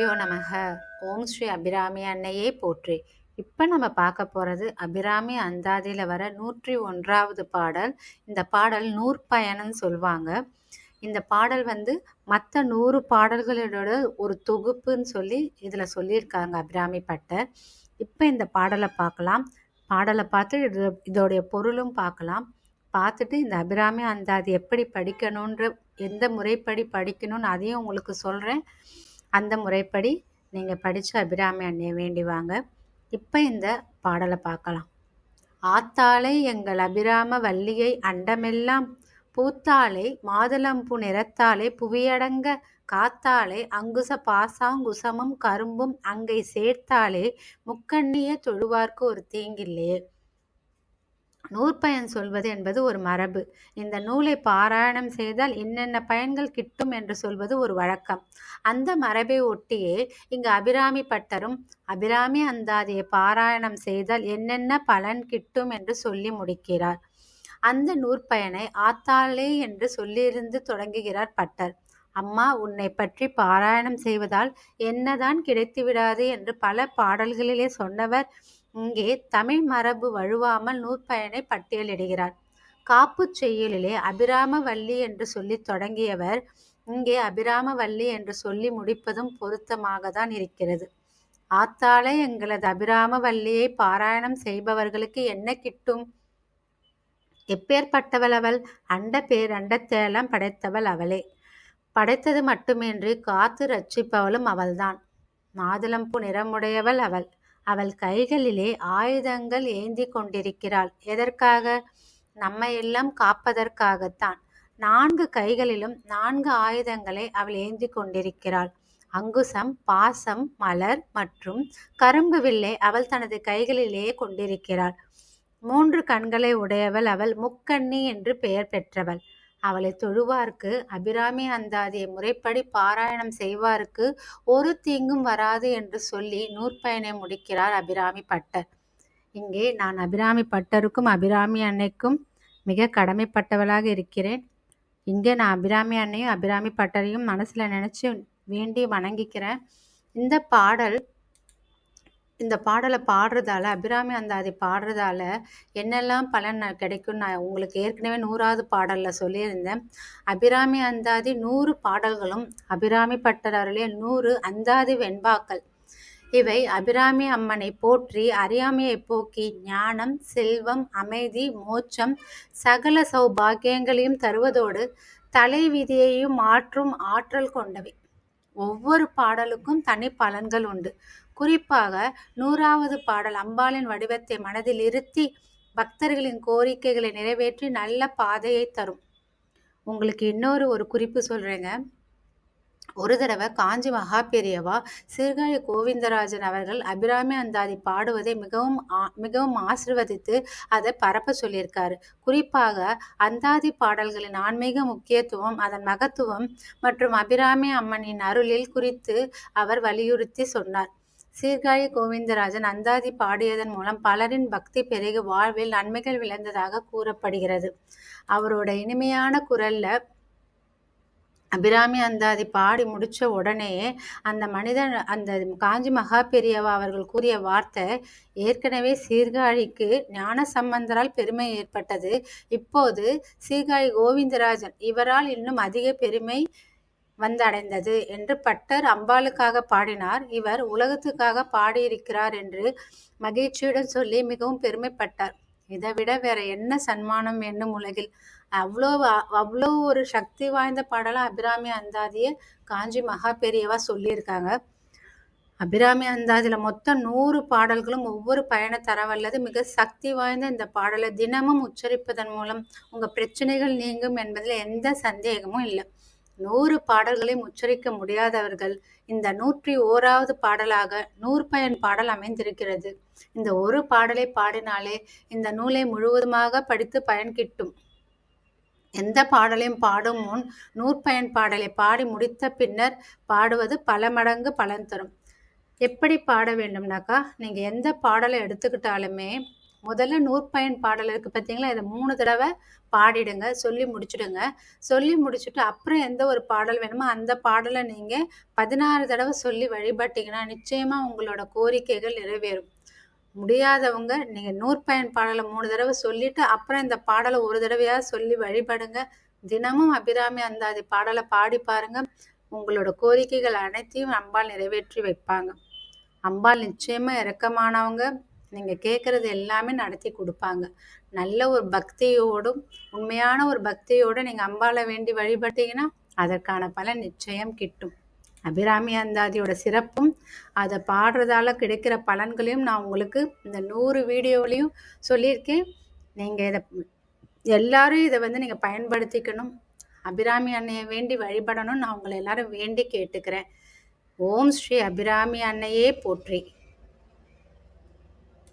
குருப்பியோ நமக ஓம் ஸ்ரீ அபிராமி அன்னையே போற்றி. இப்போ நம்ம பார்க்க போகிறது அபிராமி அந்தாதியில் வர நூற்றி ஒன்றாவது பாடல். இந்த பாடல் நூற்பயணம்னு சொல்லுவாங்க இந்த பாடல் வந்து மற்ற நூறு பாடல்களோட ஒரு தொகுப்புன்னு சொல்லி இதில் சொல்லியிருக்காங்க அபிராமி பட்டர் இப்போ இந்த பாடலை பார்க்கலாம். பாடலை பார்த்து இது இதோடைய பொருளும் பார்க்கலாம். பார்த்துட்டு இந்த அபிராமி அந்தாதி எப்படி படிக்கணுன்ற எந்த முறைப்படி படிக்கணும்னு அதையும் உங்களுக்கு சொல்கிறேன் அந்த முறைப்படி நீங்கள் படித்து அபிராமி அண்ணியை வேண்டி வாங்க. இப்போ இந்த பாடலை பார்க்கலாம். ஆத்தாளை எங்கள் அபிராம வள்ளியை அண்டமெல்லாம் பூத்தாளை மாதுளம்பு நிறத்தாலே புவியடங்க காத்தாலே அங்குச பாசாங்குசமும் கரும்பும் அங்கை சேர்த்தாலே முக்கண்ணிய தொழுவார்க்கு ஒரு தீங்கில்லையே நூற்பயன் சொல்வது என்பது ஒரு மரபு. இந்த நூலை பாராயணம் செய்தால் என்னென்ன பயன்கள் கிட்டும் என்று சொல்வது ஒரு வழக்கம். அந்த மரபை ஒட்டியே இங்கு அபிராமி பட்டரும் அபிராமி அந்தாதியை பாராயணம் செய்தால் என்னென்ன பலன் கிட்டும் என்று சொல்லி முடிக்கிறார். அந்த நூற்பயனை ஆத்தாளே என்று சொல்லியிருந்து தொடங்குகிறார் பட்டர். அம்மா உன்னை பற்றி பாராயணம் செய்வதால் என்னதான் கிடைத்து விடாது என்று பல பாடல்களிலே சொன்னவர் இங்கே தமிழ் மரபு வழுவாமல் நூற்பயனை பட்டியலிடுகிறார். காப்பு செய்யுளிலே அபிராமவல்லி என்று சொல்லி தொடங்கியவர் இங்கே அபிராமவல்லி என்று சொல்லி முடிப்பதும் பொருத்தமாக தான் இருக்கிறது. ஆத்தாளே எங்களது அபிராமவல்லியை பாராயணம் செய்பவர்களுக்கு என்ன கிட்டும்? எப்பேற்பட்டவள் அவள்? அண்ட பேரண்டத்தேலம் படைத்தவள் அவளே. படைத்தது மட்டுமின்றி காத்து ரட்சிப்பவளும் அவள்தான். மாதுளம்பு நிறமுடையவள் அவள். அவள் கைகளிலே ஆயுதங்கள் ஏந்தி கொண்டிருக்கிறாள். எதற்காக? நம்மை எல்லாம் காப்பதற்காகத்தான். நான்கு கைகளிலும் நான்கு ஆயுதங்களை அவள் ஏந்தி கொண்டிருக்கிறாள். அங்குசம் பாசம் மலர் மற்றும் கரும்பு வில்லை அவள் தனது கைகளிலேயே கொண்டிருக்கிறாள். மூன்று கண்களை உடையவள் அவள் முக்கண்ணி என்று பெயர் பெற்றவள். அவளை தொழுவார்க்கு அபிராமி அந்தாதியை முறைப்படி பாராயணம் செய்வார்க்கு ஒரு தீங்கும் வராது என்று சொல்லி நூற்பயனை முடிக்கிறார் அபிராமி பட்டர். இங்கே நான் அபிராமி பட்டருக்கும் அபிராமி அன்னைக்கும் மிக கடமைப்பட்டவளாக இருக்கிறேன். இங்கே நான் அபிராமி அன்னையும் அபிராமி பட்டரையும் மனசில் நினச்சி வேண்டி வணங்கிக்கிறேன். இந்த பாடல் இந்த பாடலை பாடுறதால அபிராமி அந்தாதி பாடுறதால என்னெல்லாம் பலன் கிடைக்கும் நான் உங்களுக்கு ஏற்கனவே நூறாவது பாடலில் சொல்லியிருந்தேன். அபிராமி அந்தாதி நூறு பாடல்களும் அபிராமி பட்டர் அருளிய நூறு அந்தாதி வெண்பாக்கள். இவை அபிராமி அம்மனை போற்றி அறியாமையை போக்கி ஞானம் செல்வம் அமைதி மோட்சம் சகல சௌபாகியங்களையும் தருவதோடு தலைவிதியையும் மாற்றும் ஆற்றல் கொண்டவை. ஒவ்வொரு பாடலுக்கும் தனி பலன்கள் உண்டு. குறிப்பாக நூறாவது பாடல் அம்பாளின் வடிவத்தை மனதில் இருத்தி பக்தர்களின் கோரிக்கைகளை நிறைவேற்றி நல்ல பாதையை தரும். உங்களுக்கு இன்னொரு ஒரு குறிப்பு சொல்கிறேங்க ஒரு தடவை காஞ்சி மகா பெரியவா சீர்காழி கோவிந்தராஜன் அவர்கள் அபிராமி அந்தாதி பாடுவதை மிகவும் மிகவும் ஆசிர்வதித்து அதை பரப்ப சொல்லியிருக்காரு. குறிப்பாக அந்தாதி பாடல்களின் ஆன்மீக முக்கியத்துவம் அதன் மகத்துவம் மற்றும் அபிராமி அம்மனின் அருளில் குறித்து அவர் வலியுறுத்தி சொன்னார். சீர்காழி கோவிந்தராஜன் அந்தாதி பாடியதன் மூலம் பலரின் பக்தி பெருகி வாழ்வில் நன்மைகள் விளைந்ததாக கூறப்படுகிறது. அவரோட இனிமையான குரல்ல அபிராமி அந்தாதி பாடி முடித்த உடனே அந்த மனிதன் அந்த காஞ்சி மகா பெரியவா அவர்கள் கூறிய வார்த்தை ஏற்கனவே சீர்காழிக்கு ஞான சம்பந்தரால் பெருமை ஏற்பட்டது. இப்போது சீர்காழி கோவிந்தராஜன் இவரால் இன்னும் அதிக பெருமை வந்தடைந்தது என்று பட்டர் அம்பாளுக்காக பாடினார். இவர் உலகத்துக்காக பாடியிருக்கிறார் என்று மகிழ்ச்சியுடன் சொல்லி மிகவும் பெருமைப்பட்டார். இதை விட வேற என்ன சன்மானம் என்னும் உலகில்? அவ்வளோ அவ்வளோ ஒரு சக்தி வாய்ந்த பாடலாம் அபிராமி அந்தாதிய காஞ்சி மகா பெரியவா சொல்லியிருக்காங்க. அபிராமி அந்தாதியில் மொத்தம் நூறு பாடல்களும் ஒவ்வொரு பயண தரவல்லது. மிக சக்தி வாய்ந்த இந்த பாடலை தினமும் உச்சரிப்பதன் மூலம் உங்கள் பிரச்சனைகள் நீங்கும் என்பதில் எந்த சந்தேகமும் இல்லை. நூறு பாடல்களையும் உச்சரிக்க முடியாதவர்கள் இந்த நூற்றி ஓராவது பாடலாக நூற்பயன் பாடல் அமைந்திருக்கிறது. இந்த ஒரு பாடலை பாடினாலே இந்த நூலை முழுவதுமாக படித்து பயன் கிட்டும். எந்த பாடலையும் பாடும் முன் நூற்பயன் பாடலை பாடி முடித்த பின்னர் பாடுவது பல மடங்கு பலன் தரும். எப்படி பாட வேண்டும்னாக்கா நீங்கள் எந்த பாடலை எடுத்துக்கிட்டாலுமே முதல்ல நூற்பயன் பாடல் இருக்குது பார்த்தீங்களா இதை மூணு தடவை பாடிடுங்க சொல்லி முடிச்சுடுங்க. சொல்லி முடிச்சுட்டு அப்புறம் எந்த ஒரு பாடல் வேணுமோ அந்த பாடலை நீங்கள் பதினாறு தடவை சொல்லி வழிபட்டிங்கன்னா நிச்சயமாக உங்களோட கோரிக்கைகள் நிறைவேறும். முடியாதவங்க நீங்கள் நூற்பயன் பாடலை மூணு தடவை சொல்லிட்டு அப்புறம் இந்த பாடலை ஒரு தடவையாக சொல்லி வழிபடுங்க. தினமும் அபிராமி அந்தாதி பாடலை பாடி பாருங்க. உங்களோட கோரிக்கைகள் அனைத்தையும் அம்பாள் நிறைவேற்றி வைப்பாங்க. அம்பாள் நிச்சயமாக இறக்கமானவங்க நீங்கள் கேட்குறது எல்லாமே நடத்தி கொடுப்பாங்க. நல்ல ஒரு பக்தியோடும் உண்மையான ஒரு பக்தியோடு நீங்கள் அம்பாளை வேண்டி வழிபட்டீங்கன்னா அதற்கான பலன் நிச்சயம் கிட்டும். அபிராமி அந்தாதியோட சிறப்பும் அதை பாடுறதால கிடைக்கிற பலன்களையும் நான் உங்களுக்கு இந்த நூறு வீடியோவிலையும் சொல்லியிருக்கேன். நீங்கள் இதை எல்லாரும் இதை வந்து நீங்கள் பயன்படுத்திக்கணும். அபிராமி அன்னையை வேண்டி வழிபடணும் நான் உங்களை எல்லாரும் வேண்டி கேட்டுக்கிறேன். ஓம் ஸ்ரீ அபிராமி அன்னையே போற்றி.